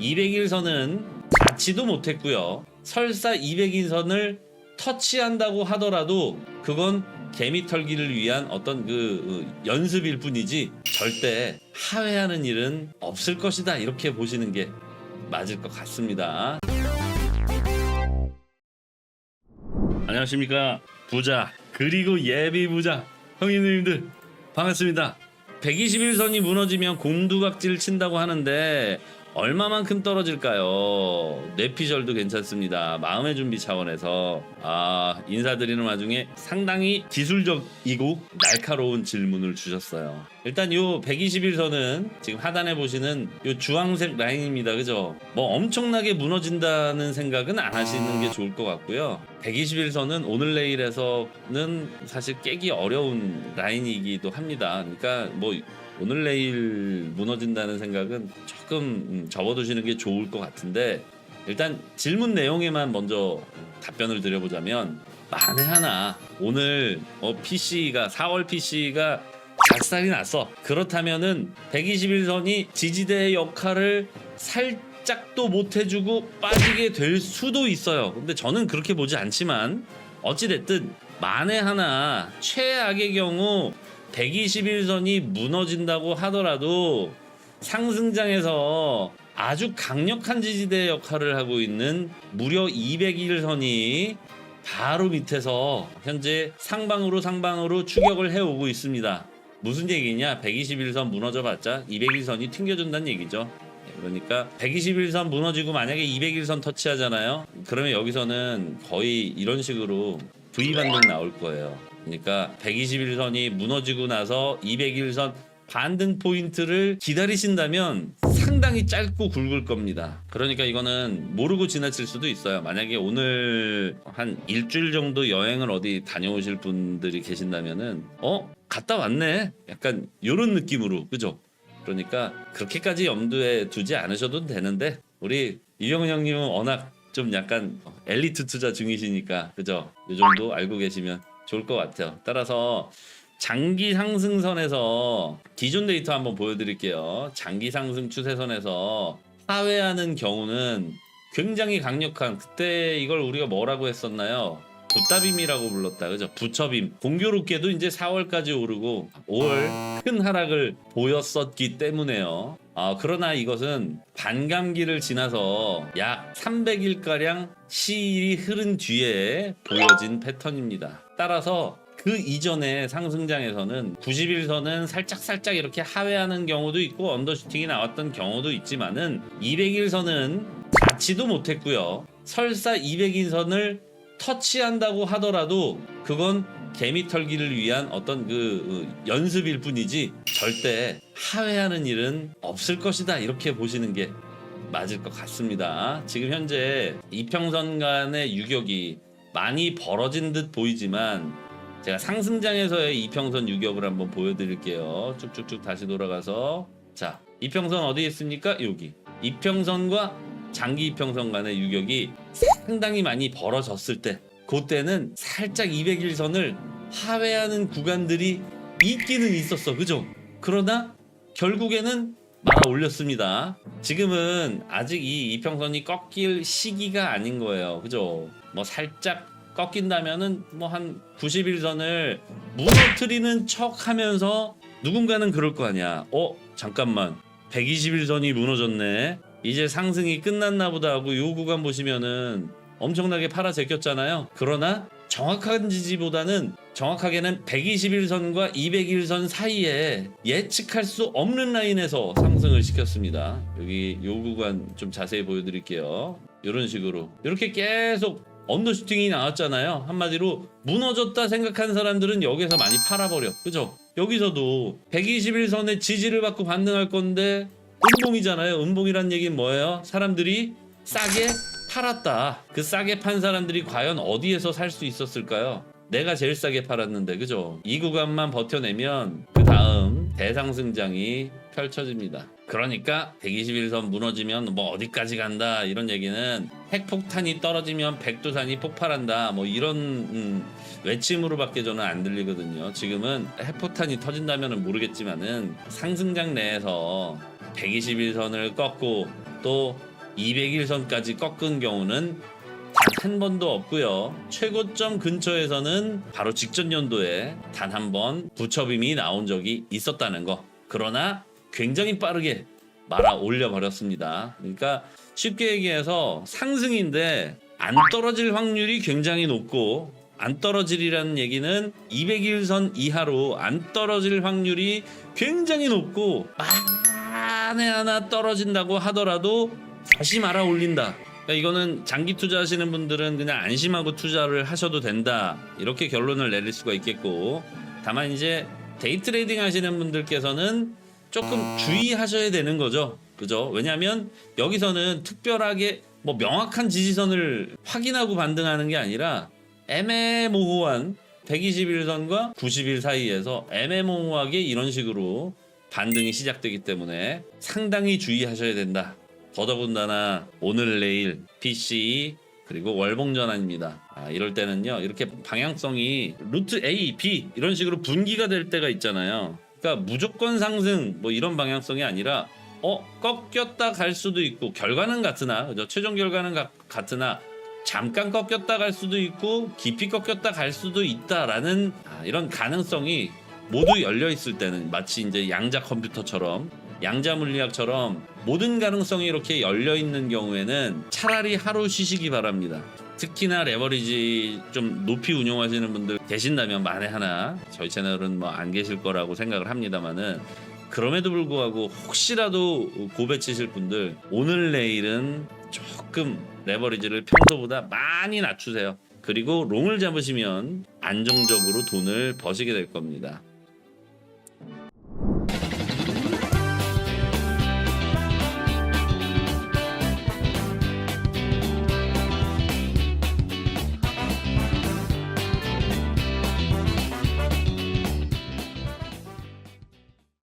200일선은 닿지도 못했고요. 설사 200일선을 터치한다고 하더라도 그건 개미 털기를 위한 어떤 그 어, 연습일 뿐이지 절대 하회하는 일은 없을 것이다 이렇게 보시는 게 맞을 것 같습니다. 안녕하십니까 부자 그리고 예비 부자 형님들 반갑습니다. 121선이 무너지면 곤두박질 친다고 하는데 얼마만큼 떨어질까요? 뇌피셜도 괜찮습니다. 마음의 준비 차원에서 아 인사드리는 와중에 상당히 기술적이고 날카로운 질문을 주셨어요. 일단 요 121선은 지금 하단에 보시는 요 주황색 라인입니다. 그죠? 뭐 엄청나게 무너진다는 생각은 안 하시는 게 좋을 것 같고요. 121선은 오늘 내일에서는 사실 깨기 어려운 라인이기도 합니다. 그러니까 뭐 오늘 내일 무너진다는 생각은 조금 음, 접어두시는 게 좋을 것 같은데 일단 질문 내용에만 먼저 답변을 드려보자면 만에 하나 오늘 어, PC가 4월 PC가 작살이 났어. 그렇다면은 121선이 지지대의 역할을 살짝도 못 해주고 빠지게 될 수도 있어요. 근데 저는 그렇게 보지 않지만 어찌됐든 만에 하나 최악의 경우 121선이 무너진다고 하더라도 상승장에서 아주 강력한 지지대 역할을 하고 있는 무려 201선이 바로 밑에서 현재 상방으로 상방으로 추격을 해오고 있습니다. 무슨 얘기냐? 121선 무너져 봤자 201선이 튕겨준다는 얘기죠. 그러니까 121선 무너지고 만약에 201선 터치하잖아요. 그러면 여기서는 거의 이런 식으로 V 반등 나올 거예요. 그러니까 121선이 무너지고 나서 201선 반등 포인트를 기다리신다면 상당히 짧고 굵을 겁니다. 그러니까 이거는 모르고 지나칠 수도 있어요. 만약에 오늘 한 일주일 정도 여행을 어디 다녀오실 분들이 계신다면은 어 갔다 왔네. 약간 이런 느낌으로 그죠? 그러니까 그렇게까지 염두에 두지 않으셔도 되는데 우리 이병은 형님은 워낙 좀 약간 엘리트 투자 중이시니까 그죠? 이 정도 알고 계시면 좋을 것 같아요. 따라서 장기 상승선에서 기존 데이터 한번 보여드릴게요. 장기 상승 추세선에서 하회하는 경우는 굉장히 강력한 그때 이걸 우리가 뭐라고 했었나요? 붓다빔이라고 불렀다 그죠 부처빔 공교롭게도 이제 4월까지 오르고 5월 큰 하락을 보였었기 때문에요 아, 그러나 이것은 반감기를 지나서 약 300일가량 시일이 흐른 뒤에 보여진 패턴입니다 따라서 그 이전에 상승장에서는 90일선은 살짝살짝 이렇게 하회하는 경우도 있고 언더슈팅이 나왔던 경우도 있지만은 200일선은 닿지도 못했고요 설사 200일선을 터치한다고 하더라도 그건 개미 털기를 위한 어떤 그 어, 연습일 뿐이지 절대 하회하는 일은 없을 것이다 이렇게 보시는 게 맞을 것 같습니다. 지금 현재 이평선 간의 유격이 많이 벌어진 듯 보이지만 제가 상승장에서의 이평선 유격을 한번 보여드릴게요. 쭉쭉쭉 다시 돌아가서 자 이평선 어디 있습니까? 여기 이평선과 장기 이평선 간의 유격이 상당히 많이 벌어졌을 때 그때는 살짝 200일선을 하회하는 구간들이 있기는 있었어 그죠? 그러나 결국에는 말아 올렸습니다 지금은 아직 이 이평선이 꺾일 시기가 아닌 거예요 그죠? 뭐 살짝 꺾인다면은 뭐 한 90일선을 무너뜨리는 척 하면서 누군가는 그럴 거 아니야 어? 잠깐만 120일선이 무너졌네 이제 상승이 끝났나 보다 하고 요 구간 보시면은 엄청나게 팔아 제꼈잖아요. 그러나 정확한 지지보다는 정확하게는 121선과 201선 사이에 예측할 수 없는 라인에서 상승을 시켰습니다. 여기 요 구간 좀 자세히 보여드릴게요. 이런 식으로 이렇게 계속 언더슈팅이 나왔잖아요. 한마디로 무너졌다 생각한 사람들은 여기서 많이 팔아버려. 그죠? 여기서도 121선의 지지를 받고 반등할 건데 음봉이잖아요. 음봉이란 얘기는 뭐예요? 사람들이 싸게 팔았다. 그 싸게 판 사람들이 과연 어디에서 살 수 있었을까요? 내가 제일 싸게 팔았는데, 그죠? 이 구간만 버텨내면 그 다음 대상승장이 펼쳐집니다. 그러니까 121선 무너지면 뭐 어디까지 간다 이런 얘기는 핵폭탄이 떨어지면 백두산이 폭발한다 뭐 이런 음, 외침으로밖에 저는 안 들리거든요. 지금은 핵폭탄이 터진다면 모르겠지만은 상승장 내에서 121선을 꺾고 또 200일선까지 꺾은 경우는 단 한 번도 없고요. 최고점 근처에서는 바로 직전 연도에 단 한 번 부처빔이 나온 적이 있었다는 거. 그러나 굉장히 빠르게 말아 올려 버렸습니다. 그러니까 쉽게 얘기해서 상승인데 안 떨어질 확률이 굉장히 높고 안 떨어질이라는 얘기는 200일선 이하로 안 떨어질 확률이 굉장히 높고 만에 하나 떨어진다고 하더라도 다시 말아 올린다. 그러니까 이거는 장기 투자하시는 분들은 그냥 안심하고 투자를 하셔도 된다. 이렇게 결론을 내릴 수가 있겠고 다만 이제 데이 트레이딩 하시는 분들께서는 조금 주의하셔야 되는 거죠. 그죠? 왜냐하면 여기서는 특별하게 뭐 명확한 지지선을 확인하고 반등하는 게 아니라 애매모호한 121선과 90일 사이에서 애매모호하게 이런 식으로 반등이 시작되기 때문에 상당히 주의하셔야 된다. 더더군다나 오늘 내일 PC 그리고 월봉 전환입니다. 아, 이럴 때는요 이렇게 방향성이 루트 A, B 이런 식으로 분기가 될 때가 있잖아요. 그러니까 무조건 상승 뭐 이런 방향성이 아니라 어 꺾였다 갈 수도 있고 결과는 같으나 그죠? 최종 결과는 가- 같으나 잠깐 꺾였다 갈 수도 있고 깊이 꺾였다 갈 수도 있다라는 아, 이런 가능성이 모두 열려 있을 때는 마치 이제 양자 컴퓨터처럼 양자 물리학처럼 모든 가능성이 이렇게 열려 있는 경우에는 차라리 하루 쉬시기 바랍니다. 특히나 레버리지 좀 높이 운용하시는 분들 계신다면 만에 하나 저희 채널은 뭐 안 계실 거라고 생각을 합니다만은 그럼에도 불구하고 혹시라도 고배 치실 분들 오늘 내일은 조금 레버리지를 평소보다 많이 낮추세요. 그리고 롱을 잡으시면 안정적으로 돈을 버시게 될 겁니다.